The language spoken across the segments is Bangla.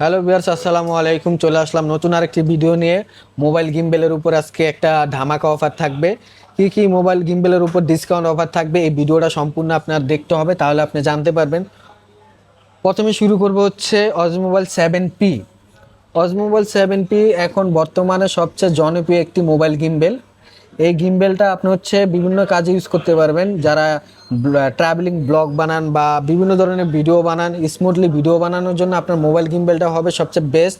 হ্যালো বিয়ার্স আসসালামু আলাইকুম। চলে আসলাম নতুন আরেকটি ভিডিও নিয়ে। মোবাইল গিম্বেলের উপর আজকে একটা ধামাকা অফার থাকবে। কি কি মোবাইল গিম্বেলের উপর ডিসকাউন্ট অফার থাকবে, এই ভিডিওটা সম্পূর্ণ আপনার দেখতে হবে, তাহলে আপনি জানতে পারবেন। প্রথমে শুরু করব হচ্ছে Osmo mobile seven P Osmo mobile seven P এখন বর্তমানে সবচেয়ে জনপ্রিয় একটি মোবাইল গিম্বেল। এই গিম্বেলটা আপনি হচ্ছে বিভিন্ন কাজে ইউজ করতে পারবেন। যারা ট্রাভেলিং ব্লগ বানান বা বিভিন্ন ধরনের ভিডিও বানান স্মুথলি ভিডিও বানানোর জন্য আপনার মোবাইল গিম্বেলটা হবে সবচেয়ে বেস্ট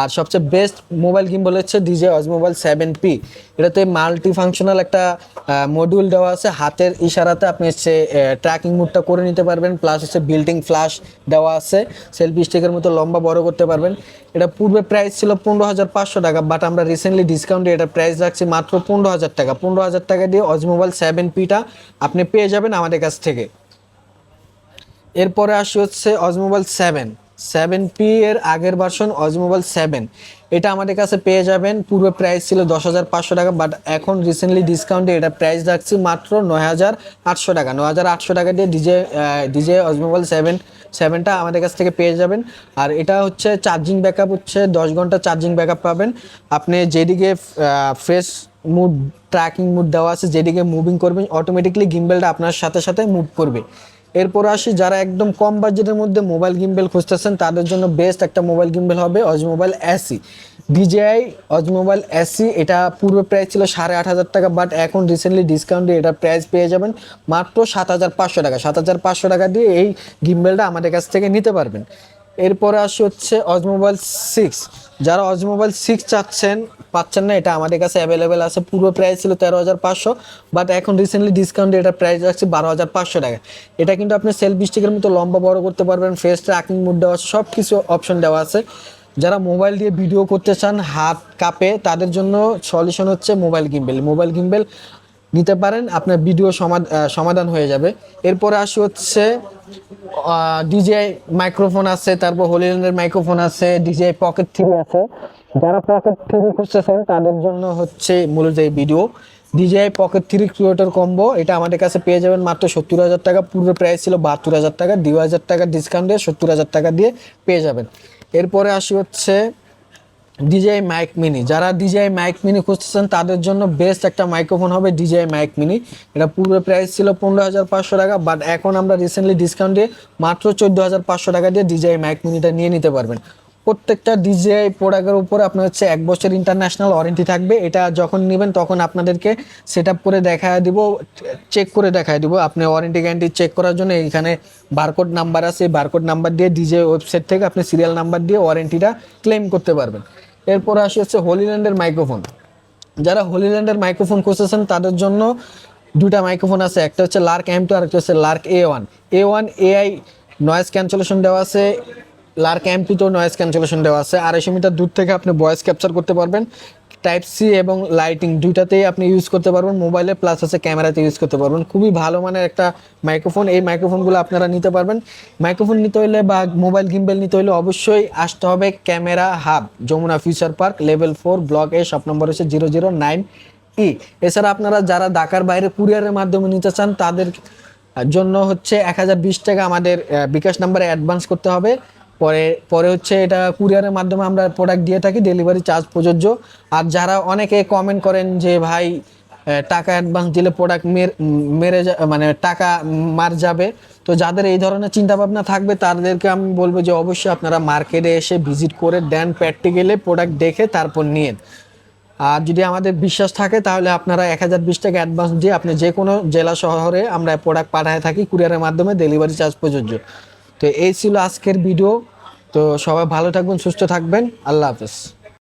আর সবচেয়ে বেস্ট মোবাইল গিম্বল হচ্ছে DJ Osmo mobile seven P এটাতে মাল্টি ফাংশনাল একটা মডিউল দেওয়া আছে। হাতের ইশারাতে আপনি হচ্ছে ট্র্যাকিং মুডটা করে নিতে পারবেন। প্লাস হচ্ছে বিল্ডিং ফ্ল্যাশ দেওয়া আছে। সেলফি স্টিকের মতো লম্বা বড় করতে পারবেন। এটা পূর্বে প্রাইস ছিল পনেরো হাজার পাঁচশো টাকা বাট আমরা রিসেন্টলি ডিসকাউন্টে এটা প্রাইস রাখছি মাত্র পনেরো হাজার টাকা, পনেরো হাজার টাকা দিয়ে অজ মোবাইল সেভেন পিটা আপনি পেয়ে যাবেন আমাদের কাছ থেকে। এরপরে আসি হচ্ছে অজমোবাইল সেভেন সেভেন পি এর আগের ভার্সন অজমোবাইল সেভেন এটা আমাদের কাছে পেয়ে যাবেন। পূর্বে প্রাইস ছিল দশ হাজার পাঁচশো টাকা বাট এখন রিসেন্টলি ডিসকাউন্টে এটা প্রাইস রাখছি মাত্র নয় হাজার আটশো টাকা। নয় হাজার আটশো টাকা দিয়ে DJ DJ Osmo mobile seven সেভেনটা আমাদের কাছ থেকে পেয়ে যাবেন। আর এটা হচ্ছে চার্জিং ব্যাকআপ হচ্ছে, দশ ঘণ্টা চার্জিং ব্যাকআপ পাবেন। আপনি যেদিকে ফ্রেশ মুড ট্র্যাকিং মুড দেওয়া আছে, যেদিকে মুভিং করবেন অটোমেটিকলি গিম্বেলটা আপনার সাথে সাথে মুভ করবে। এরপর আসি, যারা একদম কম বাজেটের মধ্যে মোবাইল গিম্বেল খুঁজতেছেন, তাদের জন্য বেস্ট একটা মোবাইল গিম্বেল হবে Osmo mobile SE DJI Osmo mobile SE এটা পূর্বে প্রাইস ছিল সাড়ে আট হাজার টাকা বাট এখন রিসেন্টলি ডিসকাউন্টে এটার প্রাইস পেয়ে যাবেন মাত্র সাত হাজার পাঁচশো টাকা। সাত হাজার পাঁচশো টাকা দিয়ে এই গিম্বেলটা আমাদের কাছ থেকে নিতে পারবেন। এরপরে আসি হচ্ছে অজ মোবাইল সিক্স যারা অজ মোবাইল সিক্স চাচ্ছেন পাচ্ছেন না, এটা আমাদের কাছে অ্যাভেলেবেল আছে। পুরো প্রাইস ছিল তেরো হাজার পাঁচশো বাট এখন রিসেন্টলি ডিসকাউন্ট এটা প্রাইস রাখছি বারো হাজার পাঁচশো টাকা। এটা কিন্তু আপনি সেলফ স্টিকের মতো লম্বা বড় করতে পারবেন ফেস ট্র্যাকিং মুড দেওয়া সব কিছু অপশন দেওয়া আছে। যারা মোবাইল দিয়ে ভিডিও করতে চান, হাত কাঁপে, তাদের জন্য সলিউশন হচ্ছে মোবাইল গিম্বেল মোবাইল গিম্বেল নিতে পারেন, আপনার ভিডিও সমাধান হয়ে যাবে। এরপরে আসি হচ্ছে ডিজে মাইক্রোফোন আছে, তারপর হোলিল্যান্ডের মাইক্রোফোন আছে, ডিজে পকেট থ্রি আছে। যারা পকেট থ্রি খুঁজতেছেন, তাদের জন্য হচ্ছে মূলত এই video. DJI pocket three creator combo, এটা আমাদের কাছে পেয়ে যাবেন মাত্র সত্তর হাজার টাকা। পূর্বে প্রাইস ছিল বাহাত্তর হাজার টাকা, দুই হাজার টাকা ডিসকাউন্ট দিয়ে সত্তর হাজার টাকা দিয়ে পেয়ে যাবেন। এরপরে আসি হচ্ছে ডিজিআই মাইক মিনি যারা ডিজিআই মাইক মিনি খুঁজতেছেন, তাদের জন্য বেস্ট একটা মাইক্রোফোন হবে ডিজিআই মাইক মিনি এটা পূর্বে প্রাইস ছিল পনেরো হাজার পাঁচশো টাকা বাট এখন আমরা রিসেন্টলি ডিসকাউন্ট দিয়ে মাত্র চোদ্দ হাজার পাঁচশো টাকা দিয়ে ডিজিআই মাইক মিনিটা নিয়ে নিতে পারবেন। প্রত্যেকটা ডিজিআই প্রোডাক্টের উপর আপনার হচ্ছে এক বছর ইন্টারন্যাশনাল ওয়ারেন্টি থাকবে। এটা যখন নেবেন, তখন আপনাদেরকে সেট করে দেখায় দিব চেক করে দেখায় দিব। আপনি ওয়ারেন্টি গ্যারান্টি চেক করার জন্য এখানে বারকোড নাম্বার আছে বারকোড নাম্বার দিয়ে ডিজে ওয়েবসাইট থেকে আপনি সিরিয়াল নাম্বার দিয়ে ওয়ারেন্টিটা ক্লেম করতে পারবেন। এরপর আসি হচ্ছে হোলিল্যান্ডের মাইক্রোফোন যারা হোলিল্যান্ডের মাইক্রোফোন খুঁজতেছেন, তাদের জন্য দুটা মাইক্রোফোন আছে। একটা হচ্ছে লার্ক এম টু আর একটা হচ্ছে Lark A one A one AI noise cancellation দেওয়া আছে। লার্ক এম টুতেও নয়েজ ক্যান্সেলেশন দেওয়া আছে। আড়াইশো মিটার দূর থেকে আপনি ভয়েস ক্যাপচার করতে পারবেন। টাইপ সি এবং লাইটিং দুইটাতেই আপনি ইউজ করতে পারবেন। মোবাইলে প্লাস হচ্ছে ক্যামেরাতে ইউজ করতে পারবেন। খুবই ভালো মানের একটা মাইক্রোফোন এই মাইক্রোফোনগুলো আপনারা নিতে পারবেন। মাইক্রোফোন নিতে হলে বা মোবাইল গিম্বেল নিতে হলে অবশ্যই আসতে হবে camera hub Jamuna future park level four block A shop number হচ্ছে জিরো জিরো নাইন ই এছাড়া আপনারা যারা ঢাকার বাইরে কুরিয়ারের মাধ্যমে নিতে চান, তাদের জন্য হচ্ছে এক হাজার বিশ টাকা আমাদের বিকাশ নাম্বারে অ্যাডভান্স করতে হবে। পরে পরে হচ্ছে এটা কুরিয়ারের মাধ্যমে আমরা প্রোডাক্ট দিয়ে থাকি ডেলিভারি চার্জ প্রযোজ্য। আর যারা অনেকে কমেন্ট করেন যে, ভাই টাকা অ্যাডভান্স দিলে প্রোডাক্ট মেরে মানে টাকা মার যাবে। তো যাদের এই ধরনের চিন্তা ভাবনা থাকবে, তাদেরকে আমি বলব যে, অবশ্যই আপনারা মার্কেটে এসে ভিজিট করে দেন প্র্যাকটিক্যালি প্রোডাক্ট দেখে তারপর নিন আর যদি আমাদের বিশ্বাস থাকে, তাহলে আপনারা এক হাজার বিশ টাকা অ্যাডভান্স দিয়ে আপনি যে কোনো জেলা শহরে আমরা প্রোডাক্ট পাঠায় থাকি, কুরিয়ারের মাধ্যমে ডেলিভারি চার্জ প্রযোজ্য। তো এই ছিল আজকের ভিডিও তো সবাই ভালো থাকবেন সুস্থ থাকবেন। আল্লাহ হাফেজ।